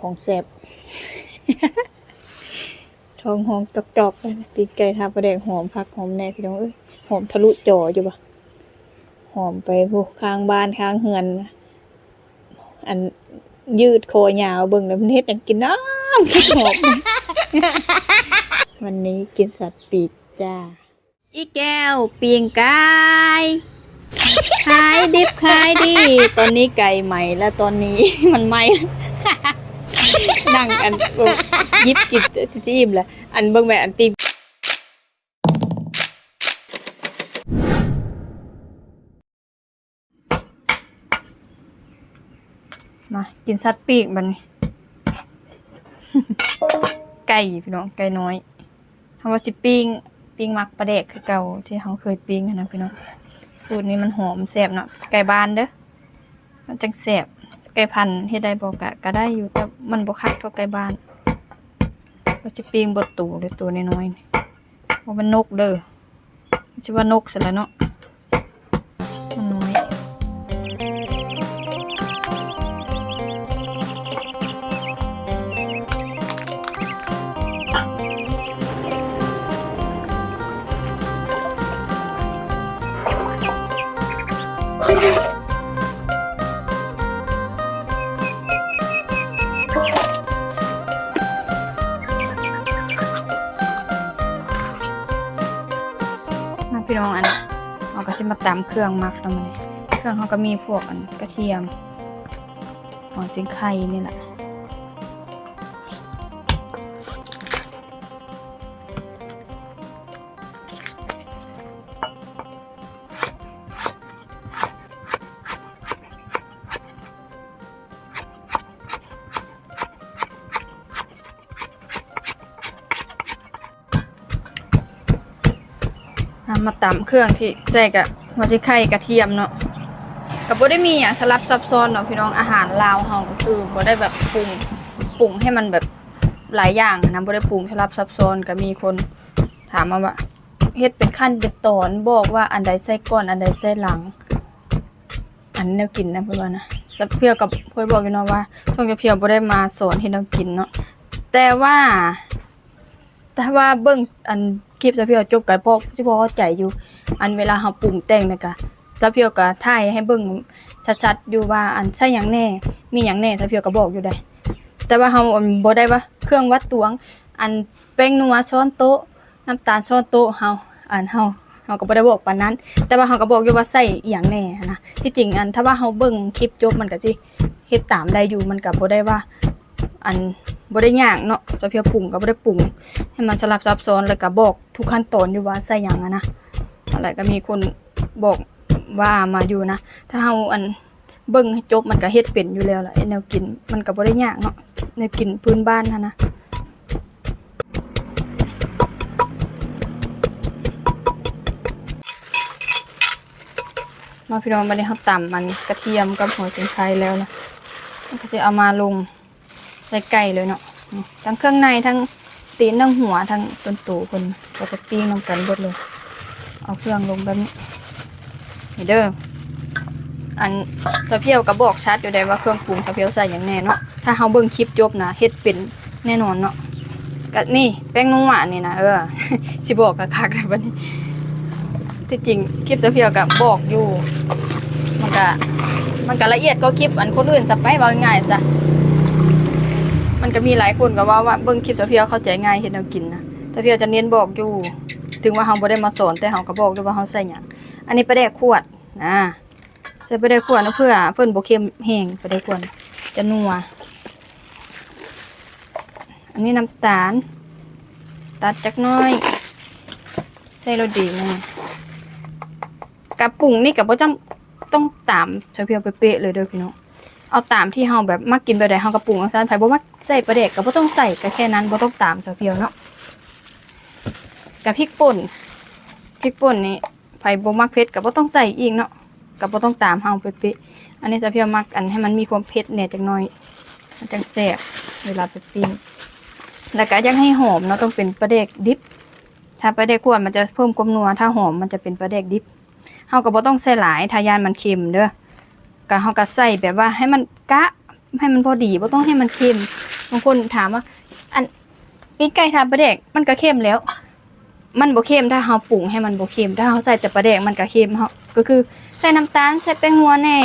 ของแสบทองหอมตอกๆเลยนะปีกไก่ทาประแดงหอมพักหอมแน่พี่น้องเอ้ยหอมทะลุจออยู่ปะหอมไปพวกข้างบ้านข้างเฮือน อันยืดคอยาวเบิ่งแล้วมันเฮ็ดหยังกินน้ำหอมวันนี้กินสัตว์ปีกจ้า อีแก้วปีงไก่ขายดิบขายดี ตอนนี้ไก่ใหม่แล้วตอนนี้มันไหม้ นั่งอันบูยิบกินจิ้มแหละอันเบิ่งแบบอันปีมากินสัตว์ปีกมันไก่พี่น้องไก่น้อยคำว่าสิปิ้งปิ้งมักปลาแดกคือเก่าที่เขาเคยปิ้งนะพี่น้องสูตรนี้มันหอมแซ่บเนาะไก่บ้านเด้อมันจังแซ่บ ก่พันเฮ็ดได้บ่กะก็ได้อยู่แต่มันบ่คักเท่าไก่บ้านก็สิปิ้งบ่ตูเลยตัวน้อยๆนี่ว่ามันนกเด้อสิว่านกซะแล้วเนาะมันน้อย ก็จะมาเครื่องมักแล้วมันเครื่องเขาก็มีพวกอันกระเทียมหัวจิงไข่นี่แหละมาตามเครื่องที่ใส่กับ หัวจิงไข่กระเทียมเนาะกับบ่ได้มีอย่างสลับซับซ้อนเนาะพี่น้องอาหารลาวเฮาก็คือบ่ได้แบบปรุงปรุงให้มันแบบหลายอย่างนะบ่ได้ปรุงสลับซับซ้อนก็มีคนถามมาว่าเฮ็ดเป็นขั้นเป็นตอนบอกว่าอันใดใส่ก่อนอันใดใส่หลัง อันแนวกินนะเพื่อนว่านะสับเพียวกับเพื่อนบอกอยู่เนาะว่าช่วงจะเพียวบ่ได้มาสอนให้เรากินเนาะแต่ว่า แต่ว่าเบิ่งอันคลิปจะเพียวจบกันพ่อที่พอเข้าใจอยู่ อันเวลาเฮาปรุงแต่งนะกะจะเพียวก็ถ่ายให้เบิ่งชัดๆอยู่ว่าอันใช่หยังแน่ มีหยังแน่จะเพียวก็บอกอยู่ได้ แต่ว่าเฮาอันบ่ได้ว่าเครื่องวัดตวง อันแป้งนัวช้อนโต๊ะน้ำตาลช้อนโต๊ะเฮาอันเฮาเฮาก็บ่ได้บอกปานนั้น แต่ว่าเฮาก็บอกอยู่ว่าใส่อหย่างแน่นะที่จริงอันถ้าว่าเฮาเบิ่งคลิปจบมันก็สิเฮ็ดตามได้อยู่มันก็บ่ได้ว่า อันบ่ได้ยากเนาะจะเพียวปรุงก็บ่ได้ปรุงให้มันสลับซับซ้อนแล้วก็บอกทุกขั้นตอนอยู่ว่าใส่หยังอะนะ อะไรก็มีคนบอกว่ามาอยู่นะ ถ้าเฮาอันเบิ่งให้จบมันก็เฮ็ดเป็นอยู่แล้วล่ะไอ้แนวกินมันก็บ่ได้ยากเนาะแนวกินพื้นบ้านนะนะมาพี่น้องวันนี้เฮาตำมันกระเทียมกับหัวจิงไคแล้วนะมันก็จะเอามาลงใส่ไก่เลยเนาะทั้งเครื่องในทั้งตีนทั้งหัวทั้งต้นตูคนก็จะปิ้งนำกันเบิดเลย เอาเครื่องลงแบบนี้นี่เด้ออันสะเพียวก็บอกชัดอยู่ได้ว่าเครื่องปรุงสะเพียวใส่อย่างแน่เนาะถ้าเฮาเบิ่งคลิปจบนะเฮ็ดเป็นแน่นอนเนาะก็นี่แป้งนุ่งหวานนี่นะเออสิบอกกะคักเลยบัดนี้ที่จริงคลิปสะเพียวก็บบอกอยู่ มันก็มันก็ละเอียดก็คลิปอันคนอื่นสไปเว้าง่ายซะมันก็มีหลายคนก็ว่าว่าเบิ่งคลิปสะเพียวเข้าใจง่ายเฮ็ดแนวกินนะสะเพียวจะเน้นบอกอยู่ ถึงว่าเฮาบ่ได้มาสอนแต่เฮาก็บอกอยู่ว่าเฮาใส่หยังอันนี้ปลาแดกขวดนะใส่ปลาแดกขวดนะเพื่อเพิ่นบ่เค็มแห้งปลาแดกขวดจะนัวอันนี้น้ำตาล ตัดจักน้อย ใส่รสดีนะกระปุงนี่ก็บ่จำต้องตามสะเพียวเป๊ะเลยเด้อพี่น้องเอาตามที่เฮาแบบมักกินแบบใดเฮากระปุงเอาซั่นไผบ่มักใส่ปลาแดกก็บ่ต้องใส่ก็แค่นั้นบ่ต้องตามเจ้าเพียวเนาะ กับพริกป่นพริกป่นนี่ไผ่บมักเผ็ดก็บ่ต้องใส่อีกเนาะก็บ่ต้องตามเฮาเป๊ะๆอันนี้จ้าเพียวมักอันให้มันมีความเผ็ดแหน่จักน่อยมันจังแซ่บเวลาไปปิ้งแล้วก็ยากให้หอมเนาะต้องเป็นปลาแดกดิบ ถ้าปลาแดกขวดมันจะเพิ่มความนัวถ้าหอมมันจะเป็นปลาแดกดิบเฮาก็บ่ต้องใส่หลายถ้ายานมันเค็มเด้อก็เฮาก็ใส่แบบว่าให้มันกะให้มันพอดีบ่ต้องให้มันเค็มบางคนถามว่า อันปีกไก่ทาปลาแดกมันก็เค็มแล้ว มันบ่เค็มถ้าเฮาปรุงให้มันบ่เค็มถ้าเฮาใส่แต่ปลาแดกมันก็เค็มเฮาก็คือใส่น้ำตาลใส่แป้งนัวแน่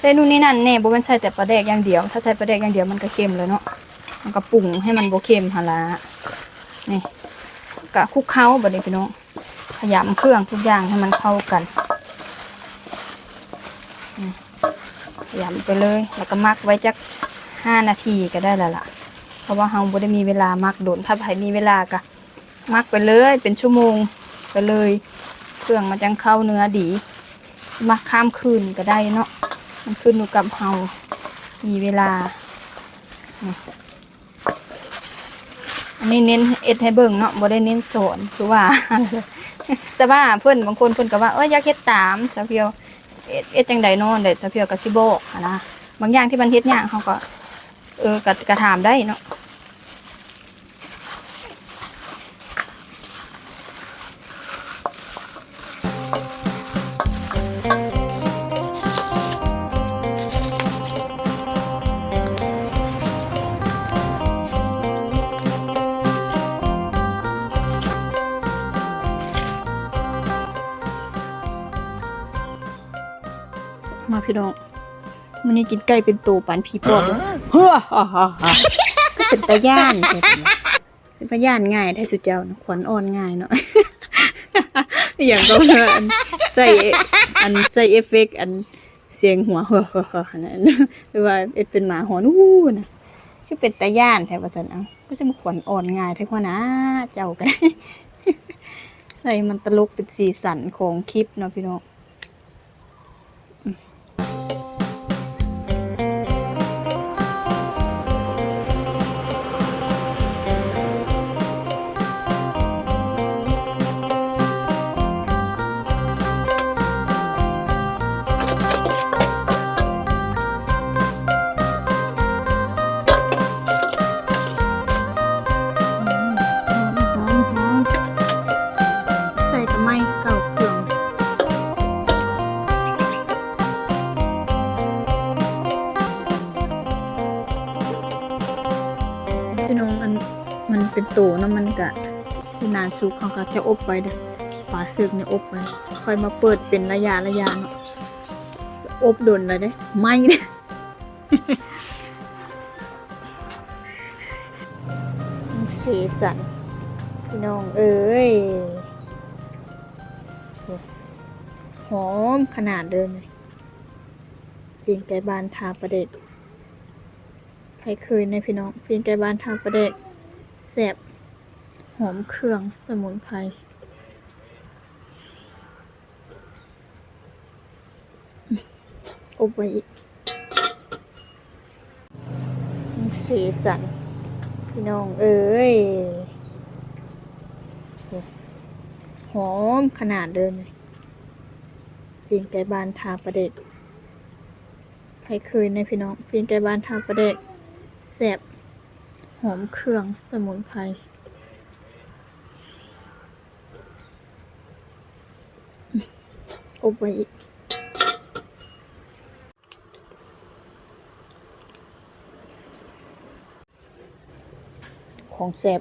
ใส่นู่นนี่นั่นแน่บ่แม่นใส่แต่ปลาแดกอย่างเดียว ถ้าใส่ปลาแดกอย่างเดียวมันก็เค็มแล้วเนาะมันก็ปรุงให้มันบ่เค็มหั่นล่ะนี่ก็คลุกเคล้าบัดนี้พี่น้องขยำเครื่องทุกอย่างให้มันเข้ากันขยำไปเลยแล้วก็มักไว้จัก5นาทีก็ได้แล้วล่ะ เพราะว่าเฮาบ่ได้มีเวลามักโดนถ้าใครมีเวลาก็ มักไปเลยเป็นชั่วโมงไปเลย เครื่องมันจังเข้าเนื้อดี มักข้ามคืนก็ได้เนาะมันขึ้นอยู่กับเฮามีเวลา อันนี้เน้นเอ็ดให้เบิ่งเนาะบ่ได้เน้นสอนคือว่า แต่ว่าเพื่อนบางคนเพื่อนก็ว่าเอ้ยอยากเฮ็ดตามสาวเพียวเอ็ดเอ็ดจังใดนาะเด็ดสาวเพียวก็สิโบกนะบางอย่างที่มันเฮ็ดยากเขาก็ เออกะกะถามได้เนาะ มาพี่น้องมันนี้กินไก่เป็นตัวปานผีปอบเลยเฮ้อฮ่าฮ่าฮ่าก็เป็นตาย่านแท้ๆสิพย่านง่ายแท้สุดเจ้าเนาะขวัญอ่อนง่ายเนาะอย่างก็ว่าอันใส่อันใส่เอฟเฟกต์อันเสียงหัวเฮ้อเฮ้อเฮ้อนั่นหรือว่าเอ็ดเป็นหมาหอนอู้นะคือเป็นตาย่านแท้ว่าซั่นเอาก็จะมาขวัญอ่อนง่ายแท้กว่านะเจ้ากันใส่มันตลกเป็นสีสันของคลิปเนาะพี่น้อง สุกเขาก็จะอบไว้เด้อฝาซึกเนี่ยอบไว้ค่อยมาเปิดเป็นระยะระยะเนาะอบดนเลยเด้ไหม่เด้สีสันพี่น้องเอ้ยหอมขนาดเดิมเลยปีนไก่บานทาประเด็กใครเคยในพี่น้องปีนไก่บานทาประเด็กแสบ หอมเครื่องสมุนไพรอบไว้อีกสีสันพี่น้องเอ้ยหอมขนาดเดิมเลยปีนไก่บานทาประเด็กใครเคยในพี่น้องปีนไก่บานทาประเด็กแสบหอมเครื่องสมุนไพร อบไว้อีกของแสบ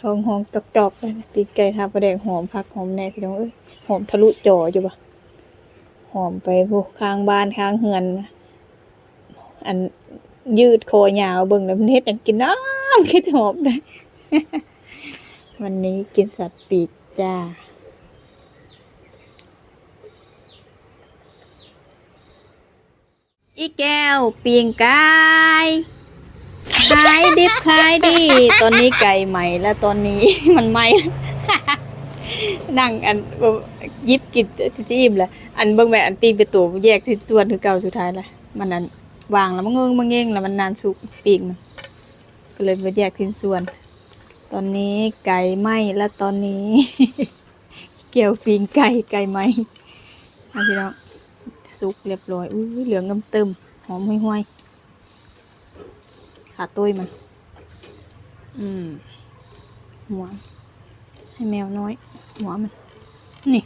ทองหอมตอกเลยนะปีกไก่ทาประแดงหอมพักหอมแน่พี่น้องเอ้ยหอมทะลุจออยู่ปะหอมไปพวกข้างบ้านข้างเฮือน อันยืดคอยาวเบิ่งแล้วมันเฮ็ดอย่างกินน้ำคิดหอมได้ วันนี้กินสัตว์ปีกจ้า อีแก้วปีงไก่ขายดิบขายดี ตอนนี้ไก่ใหม่แล้วตอนนี้มันไหม่นั่งอันยิบกินจะอิ่มแหละอันเบิ่งแม่อันปีนไปตัวแยกชิ้นส่วนคือเก่าสุดท้ายละมันอันวางแล้วมันเงงมันเงงแล้วมันนานสุกปีกมันก็เลยไปแยกชิ้นส่วน ตอนนี้ไก่ไหมแล้วตอนนี้ เกี่ยวปีงไก่ไก่ไหม้เอาพี่น้อง สุกเรียบร้อยอุ้ยเหลืองกำเติมหอมห้วยๆขาตุ้ยมัน อืม หัว ให้แมวน้อย หัวมัน นี่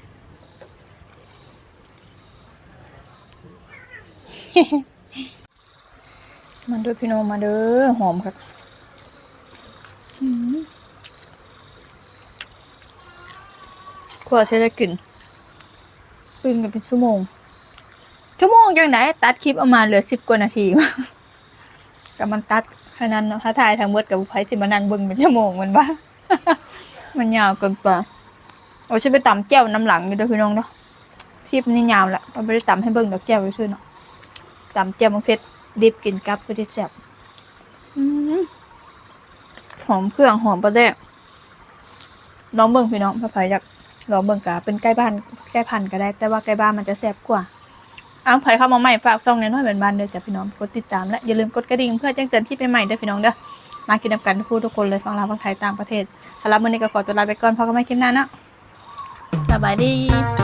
มันด้วยพี่น้องมาเด้อหอมครับกว่าจะได้กลิ่นปึงกันเป็นชั่วโมง ชั่วโมงจังไหนตัดคลิปออกมาเหลือสิบกว่านาทีกับมันตัดแค่นั้นเนาะถ้าถ่ายทางเบิดกับไผสิมานั่งเบิ่งเป็นชั่วโมงมันบ้ามันยาวเกินไปเอาฉันไปตำแก้วน้ำหลังอยู่เด้วยพี่น้องเนาะคลิปนี้ยาวละเราไม่ได้ตำให้เบิ่งดอกแก้วซื่อเนาะตำแก้วมังเพชรดิบกินกับก็ได้แซ่บหอมเครื่องหอมประแดกน้องเบิ่งพี่น้องถ้าใครอยากลองเบิ่งกะเป็นใกล้บ้านใกล้พันก็ได้ แต่ว่าใกล้บ้านมันจะแซ่บกว่า เอาใครเข้ามาใหม่ฝากซองน้อยๆเป็นบ้านเด้อจ้ะพี่น้องกดติดตามและอย่าลืมกดกระดิ่งเพื่อแจ้งเตือนที่ใหม่ๆเด้อพี่น้องเด้อมากินนำกันทุกผู้ทุกคนเลยฟังลาวฟังไทยต่างประเทศสำหรับมื้อนี้ก็ขอตัวลาไปก่อนพอกันใหม่คลิปหน้าเนาะสบายดี